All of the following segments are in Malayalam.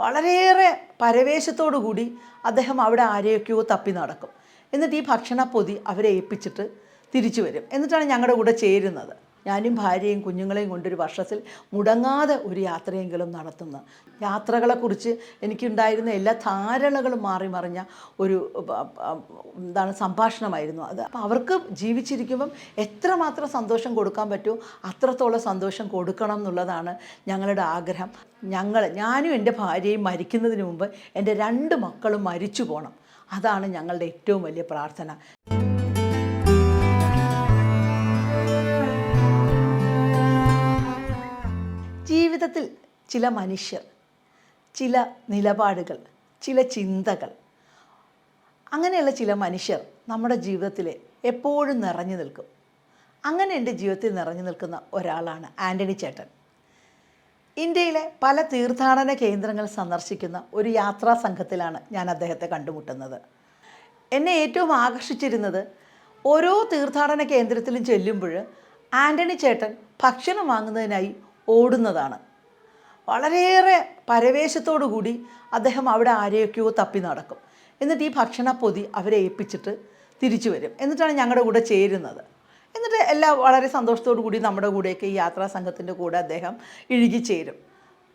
വളരെയേറെ പരവേശത്തോടു കൂടി അദ്ദേഹം അവിടെ ആരെയൊക്കെയോ തപ്പി നടക്കും. എന്നിട്ട് ഈ ഭക്ഷണപ്പൊതി അവരെ ഏൽപ്പിച്ചിട്ട് തിരിച്ചു വരും. എന്നിട്ടാണ് ഞങ്ങളുടെ കൂടെ ചേരുന്നത്. ഞാനും ഭാര്യയും കുഞ്ഞുങ്ങളെയും കൊണ്ടൊരു വർഷത്തിൽ മുടങ്ങാതെ ഒരു യാത്രയെങ്കിലും നടത്തുന്നത് യാത്രകളെക്കുറിച്ച് എനിക്കുണ്ടായിരുന്ന എല്ലാ ധാരണകളും മാറി മറിഞ്ഞ ഒരു എന്താണ് സംഭാഷണമായിരുന്നു അത്. അപ്പോൾ അവർക്ക് ജീവിച്ചിരിക്കുമ്പം എത്രമാത്രം സന്തോഷം കൊടുക്കാൻ പറ്റുമോ അത്രത്തോളം സന്തോഷം കൊടുക്കണം എന്നുള്ളതാണ് ഞങ്ങളുടെ ആഗ്രഹം. ഞങ്ങൾ ഞാനും എന്റെ ഭാര്യയും മരിക്കുന്നതിന് മുമ്പ് എന്റെ രണ്ട് മക്കളും മരിച്ചു പോകണം അതാണ് ഞങ്ങളുടെ ഏറ്റവും വലിയ പ്രാർത്ഥന. ജീവിതത്തിൽ ചില മനുഷ്യർ ചില നിലപാടുകൾ ചില ചിന്തകൾ അങ്ങനെയുള്ള ചില മനുഷ്യർ നമ്മുടെ ജീവിതത്തിൽ എപ്പോഴും നിറഞ്ഞു നിൽക്കും. അങ്ങനെ എന്റെ ജീവിതത്തിൽ നിറഞ്ഞു നിൽക്കുന്ന ഒരാളാണ് ആന്റണി ചേട്ടൻ. ഇന്ത്യയിലെ പല തീർത്ഥാടന കേന്ദ്രങ്ങൾ സന്ദർശിക്കുന്ന ഒരു യാത്രാ സംഘത്തിലാണ് ഞാൻ അദ്ദേഹത്തെ കണ്ടുമുട്ടുന്നത്. എന്നെ ഏറ്റവും ആകർഷിച്ചിരുന്നത് ഓരോ തീർത്ഥാടന കേന്ദ്രത്തിലും ചെല്ലുമ്പോൾ ആന്റണി ചേട്ടൻ ഭക്ഷണം വാങ്ങുന്നതിനായി ഓടുന്നതാണ്. വളരെയേറെ പരവേശത്തോടു കൂടി അദ്ദേഹം അവിടെ ആരെയൊക്കെയോ തപ്പി നടക്കും. എന്നിട്ട് ഈ ഭക്ഷണപ്പൊതി അവരെ ഏൽപ്പിച്ചിട്ട് തിരിച്ചു വരും. എന്നിട്ടാണ് ഞങ്ങളുടെ കൂടെ ചേരുന്നത്. എന്നിട്ട് എല്ലാം വളരെ സന്തോഷത്തോടു കൂടി നമ്മുടെ കൂടെയൊക്കെ ഈ യാത്രാ സംഘത്തിന്റെ കൂടെ അദ്ദേഹം ഇഴുകി ചേരും.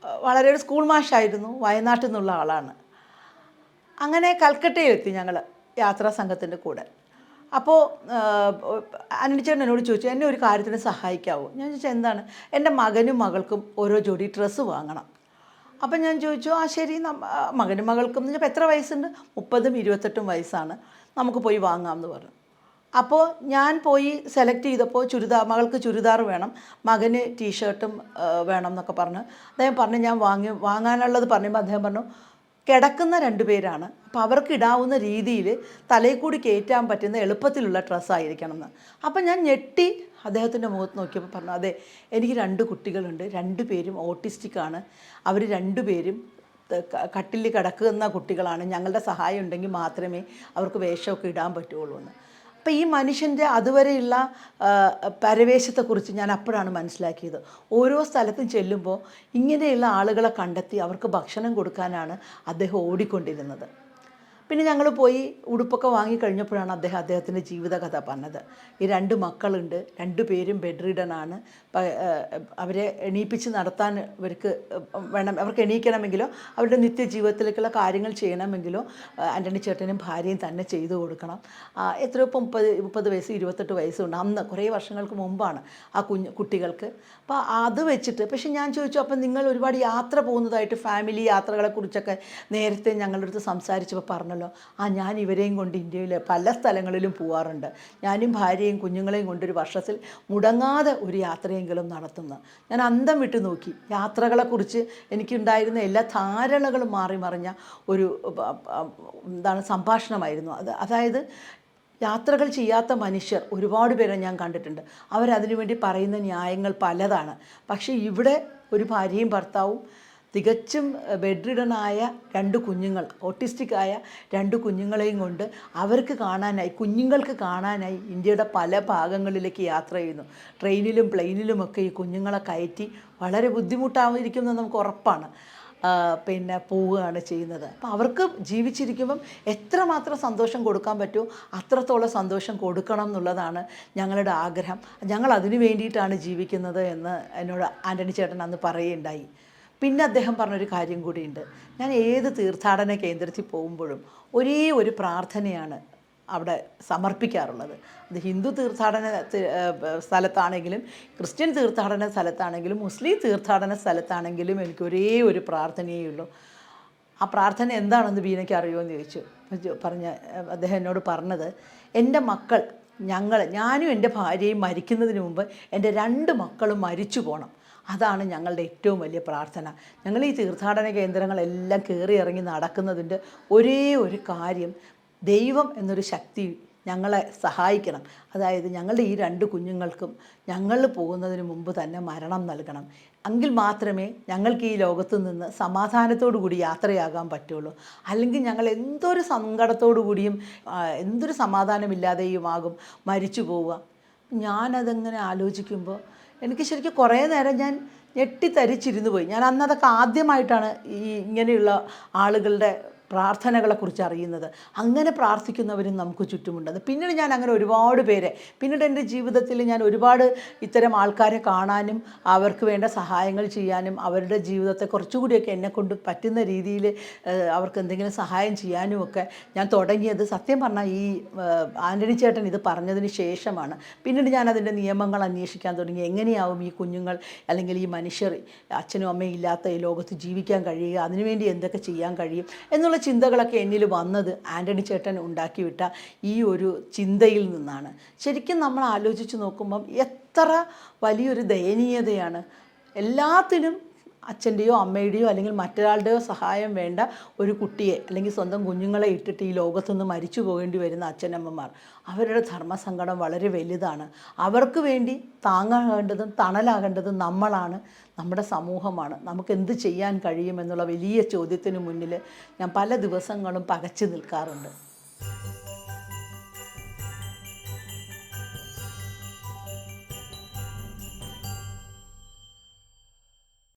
വളരെ ഒരു സ്കൂൾ മാഷായിരുന്നു. വയനാട്ടിൽ നിന്നുള്ള ആളാണ്. അങ്ങനെ കൽക്കട്ടയിലെത്തി ഞങ്ങൾ യാത്രാ സംഘത്തിന്റെ കൂടെ. അപ്പോൾ അനിച്ചേട്ടൻ എന്നോട് ചോദിച്ചു എന്നെ ഒരു കാര്യത്തിന് സഹായിക്കാവോ? ഞാൻ ചോദിച്ചാൽ എന്താണ്? എന്റെ മകനും മകൾക്കും ഓരോ ജോഡി ഡ്രസ്സ് വാങ്ങണം. അപ്പം ഞാൻ ചോദിച്ചു ആ ശരി മകനും മകൾക്കും. എന്ന് എത്ര വയസ്സുണ്ട്? മുപ്പതും ഇരുപത്തെട്ടും വയസ്സാണ്. നമുക്ക് പോയി വാങ്ങാമെന്ന് പറഞ്ഞു. അപ്പോൾ ഞാൻ പോയി സെലക്ട് ചെയ്തപ്പോൾ ചുരിദാർ മകൾക്ക് ചുരിദാർ വേണം മകന് ടീഷർട്ടും വേണം എന്നൊക്കെ പറഞ്ഞ്. അദ്ദേഹം പറഞ്ഞു ഞാൻ വാങ്ങി വാങ്ങാനുള്ളത് പറഞ്ഞപ്പോൾ അദ്ദേഹം പറഞ്ഞു കിടക്കുന്ന രണ്ട് പേരാണ്. അപ്പോൾ അവർക്ക് ഇടാവുന്ന രീതിയിൽ തലയിൽ കൂടി കയറ്റാൻ പറ്റുന്ന എളുപ്പത്തിലുള്ള ഡ്രസ്സായിരിക്കണം എന്ന് അപ്പം ഞാൻ ഞെട്ടി അദ്ദേഹത്തിന്റെ മുഖത്ത് നോക്കിയപ്പോൾ പറഞ്ഞു അതെ എനിക്ക് രണ്ട് കുട്ടികളുണ്ട്. രണ്ട് പേരും ഓട്ടിസ്റ്റിക്കാണ് അവർ രണ്ടുപേരും കട്ടിൽ കിടക്കുന്ന കുട്ടികളാണ്. ഞങ്ങളുടെ സഹായം ഉണ്ടെങ്കിൽ മാത്രമേ അവർക്ക് വേഷമൊക്കെ ഇടാൻ പറ്റുള്ളൂ എന്ന്. അപ്പോൾ ഈ മനുഷ്യന്റെ അതുവരെയുള്ള പരവേശത്തെക്കുറിച്ച് ഞാൻ അപ്പോഴാണ് മനസ്സിലാക്കിയത്. ഓരോ സ്ഥലത്തും ചെല്ലുമ്പോൾ ഇങ്ങനെയുള്ള ആളുകളെ കണ്ടെത്തി അവർക്ക് ഭക്ഷണം കൊടുക്കാനാണ് അദ്ദേഹം ഓടിക്കൊണ്ടിരുന്നത്. പിന്നെ ഞങ്ങൾ പോയി ഉടുപ്പൊക്കെ വാങ്ങിക്കഴിഞ്ഞപ്പോഴാണ് അദ്ദേഹം അദ്ദേഹത്തിന്റെ ജീവിതകഥ പറഞ്ഞത്. ഈ രണ്ട് മക്കളുണ്ട് രണ്ടു പേരും ബെഡ് റിഡനാണ് അവരെ എണീപ്പിച്ച് നടത്താൻ ഇവർക്ക് വേണം അവർക്ക് എണീക്കണമെങ്കിലോ അവരുടെ നിത്യജീവിതത്തിലേക്കുള്ള കാര്യങ്ങൾ ചെയ്യണമെങ്കിലോ ആന്റണി ചേട്ടനും ഭാര്യയും തന്നെ ചെയ്തു കൊടുക്കണം. എത്രയോ മുപ്പത് മുപ്പത് വയസ്സ് ഇരുപത്തെട്ട് വയസ്സുണ്ട്. അന്ന് കുറേ വർഷങ്ങൾക്ക് മുമ്പാണ് ആ കുഞ്ഞ് കുട്ടികൾക്ക്. അപ്പോൾ അത് വെച്ചിട്ട് പക്ഷേ ഞാൻ ചോദിച്ചു അപ്പം നിങ്ങൾ ഒരുപാട് യാത്ര പോകുന്നതായിട്ട് ഫാമിലി യാത്രകളെക്കുറിച്ചൊക്കെ നേരത്തെ ഞങ്ങളുടെ അടുത്ത് സംസാരിച്ചപ്പോൾ പറഞ്ഞല്ലോ ആ ഞാൻ ഇവരെയും കൊണ്ട് ഇന്ത്യയിൽ പല സ്ഥലങ്ങളിലും പോവാറുണ്ട്. ഞാനും ഭാര്യയും കുഞ്ഞുങ്ങളെയും കൊണ്ടൊരു വർഷത്തിൽ മുടങ്ങാതെ ഒരു യാത്രയെങ്കിലും നടത്തുന്നു. ഞാൻ അന്തം വിട്ടു നോക്കി. യാത്രകളെക്കുറിച്ച് എനിക്കുണ്ടായിരുന്ന എല്ലാ ധാരണകളും മാറി മറിഞ്ഞ ഒരു എന്താണ് സംഭാഷണമായിരുന്നു അത്. അതായത് യാത്രകൾ ചെയ്യാത്ത മനുഷ്യർ ഒരുപാട് പേരെ ഞാൻ കണ്ടിട്ടുണ്ട്. അവരതിനു വേണ്ടി പറയുന്ന ന്യായങ്ങൾ പലതാണ്. പക്ഷേ ഇവിടെ ഒരു ഭാര്യയും ഭർത്താവും തികച്ചും ബെഡ്രിഡനായ രണ്ട് കുഞ്ഞുങ്ങൾ ഓട്ടിസ്റ്റിക് ആയ രണ്ട് കുഞ്ഞുങ്ങളെയും കൊണ്ട് അവർക്ക് കാണാനായി കുഞ്ഞുങ്ങൾക്ക് കാണാനായി ഇന്ത്യയുടെ പല ഭാഗങ്ങളിലേക്ക് യാത്ര ചെയ്യുന്നു. ട്രെയിനിലും പ്ലെയിനിലുമൊക്കെ ഈ കുഞ്ഞുങ്ങളെ കയറ്റി വളരെ ബുദ്ധിമുട്ടായിരിക്കുമെന്ന് നമുക്ക് ഉറപ്പാണ്. പിന്നെ പോവുകയാണ് ചെയ്യുന്നത്. അപ്പോൾ അവർക്ക് ജീവിച്ചിരിക്കുമ്പം എത്രമാത്രം സന്തോഷം കൊടുക്കാൻ പറ്റുമോ അത്രത്തോളം സന്തോഷം കൊടുക്കണം എന്നുള്ളതാണ് ഞങ്ങളുടെ ആഗ്രഹം. ഞങ്ങൾ അതിനു വേണ്ടിയിട്ടാണ് ജീവിക്കുന്നത് എന്ന് എന്നോട് ആന്റണി ചേട്ടൻ അന്ന് പറയുകയുണ്ടായി. പിന്നെ അദ്ദേഹം പറഞ്ഞൊരു കാര്യം കൂടിയുണ്ട്. ഞാൻ ഏത് തീർത്ഥാടന കേന്ദ്രത്തിൽ പോകുമ്പോഴും ഒരേ ഒരു പ്രാർത്ഥനയാണ് അവിടെ സമർപ്പിക്കാറുള്ളത്. അത് ഹിന്ദു തീർത്ഥാടന സ്ഥലത്താണെങ്കിലും ക്രിസ്ത്യൻ തീർത്ഥാടന സ്ഥലത്താണെങ്കിലും മുസ്ലിം തീർത്ഥാടന സ്ഥലത്താണെങ്കിലും എനിക്ക് ഒരേ ഒരു പ്രാർത്ഥനയേ ഉള്ളൂ. ആ പ്രാർത്ഥന എന്താണെന്ന് ബീനയ്ക്ക് അറിയുമോ എന്ന് ചോദിച്ചു പറഞ്ഞ അദ്ദേഹം എന്നോട് പറഞ്ഞത് എന്റെ മക്കൾ ഞങ്ങൾ ഞാനും എന്റെ ഭാര്യയും മരിക്കുന്നതിന് മുമ്പ് എന്റെ രണ്ട് മക്കളും മരിച്ചു പോകണം അതാണ് ഞങ്ങളുടെ ഏറ്റവും വലിയ പ്രാർത്ഥന. ഞങ്ങൾ ഈ തീർത്ഥാടന കേന്ദ്രങ്ങളെല്ലാം കയറി ഇറങ്ങി നടക്കുന്നതിന്റെ ഒരേ ഒരു കാര്യം ദൈവം എന്നൊരു ശക്തി ഞങ്ങളെ സഹായിക്കണം. അതായത് ഞങ്ങളുടെ ഈ രണ്ട് കുഞ്ഞുങ്ങൾക്കും ഞങ്ങൾ പോകുന്നതിന് മുമ്പ് തന്നെ മരണം നൽകണം. എങ്കിൽ മാത്രമേ ഞങ്ങൾക്ക് ഈ ലോകത്ത് നിന്ന് സമാധാനത്തോടു കൂടി യാത്രയാകാൻ പറ്റുള്ളൂ. അല്ലെങ്കിൽ ഞങ്ങൾ എന്തൊരു സങ്കടത്തോടു കൂടിയും എന്തൊരു സമാധാനമില്ലാതെയുമാകും മരിച്ചു പോവുക. ഞാനതങ്ങനെ ആലോചിക്കുമ്പോൾ എനിക്ക് ശരിക്കും കുറേ നേരം ഞാൻ ഞെട്ടിത്തരിച്ചിരുന്നു പോയി. ഞാൻ അന്നതൊക്കെ ആദ്യമായിട്ടാണ് ഈ ഇങ്ങനെയുള്ള ആളുകളുടെ പ്രാർത്ഥനകളെക്കുറിച്ച് അറിയുന്നത് അങ്ങനെ പ്രാർത്ഥിക്കുന്നവരും നമുക്ക് ചുറ്റുമുണ്ട്. പിന്നീട് ഞാൻ അങ്ങനെ ഒരുപാട് പേരെ പിന്നീട് എന്റെ ജീവിതത്തിൽ ഞാൻ ഒരുപാട് ഇത്തരം ആൾക്കാരെ കാണാനും അവർക്ക് വേണ്ട സഹായങ്ങൾ ചെയ്യാനും അവരുടെ ജീവിതത്തെ കുറച്ചുകൂടിയൊക്കെ എന്നെക്കൊണ്ട് പറ്റുന്ന രീതിയിൽ അവർക്ക് എന്തെങ്കിലും സഹായം ചെയ്യാനും ഒക്കെ ഞാൻ തുടങ്ങിയത്. സത്യം പറഞ്ഞാൽ ഈ ആന്റണി ചേട്ടൻ ഇത് പറഞ്ഞതിന് ശേഷമാണ്. പിന്നീട് ഞാൻ അതിന്റെ നിയമങ്ങൾ അന്വേഷിക്കാൻ തുടങ്ങി. എങ്ങനെയാവും ഈ കുഞ്ഞുങ്ങൾ അല്ലെങ്കിൽ ഈ മനുഷ്യർ അച്ഛനും അമ്മയും ഇല്ലാത്ത ഈ ലോകത്ത് ജീവിക്കാൻ കഴിയുക? അതിനുവേണ്ടി എന്തൊക്കെ ചെയ്യാൻ കഴിയും? എന്നുള്ള ചിന്തകളൊക്കെ എന്നിൽ വന്നത് ആന്റണി ചേട്ടൻ ഉണ്ടാക്കിവിട്ട ഈ ഒരു ചിന്തയിൽ നിന്നാണ്. ശരിക്കും നമ്മൾ ആലോചിച്ച് നോക്കുമ്പം എത്ര വലിയൊരു ദയനീയതയാണ്. എല്ലാത്തിനും അച്ഛന്റെയോ അമ്മയുടെയോ അല്ലെങ്കിൽ മറ്റൊരാളുടെയോ സഹായം വേണ്ട ഒരു കുട്ടിയെ അല്ലെങ്കിൽ സ്വന്തം കുഞ്ഞുങ്ങളെ ഇട്ടിട്ട് ഈ ലോകത്തുനിന്ന് മരിച്ചു പോകേണ്ടി വരുന്ന അച്ഛനമ്മമാർ. അവരുടെ ധർമ്മസങ്കടം വളരെ വലുതാണ്. അവർക്ക് വേണ്ടി താങ്ങാകേണ്ടതും തണലാകേണ്ടതും നമ്മളാണ് നമ്മുടെ സമൂഹമാണ്. നമുക്ക് എന്ത് ചെയ്യാൻ കഴിയുമെന്നുള്ള വലിയ ചോദ്യത്തിന് മുന്നിൽ ഞാൻ പല ദിവസങ്ങളും പകച്ചു നിൽക്കാറുണ്ട്.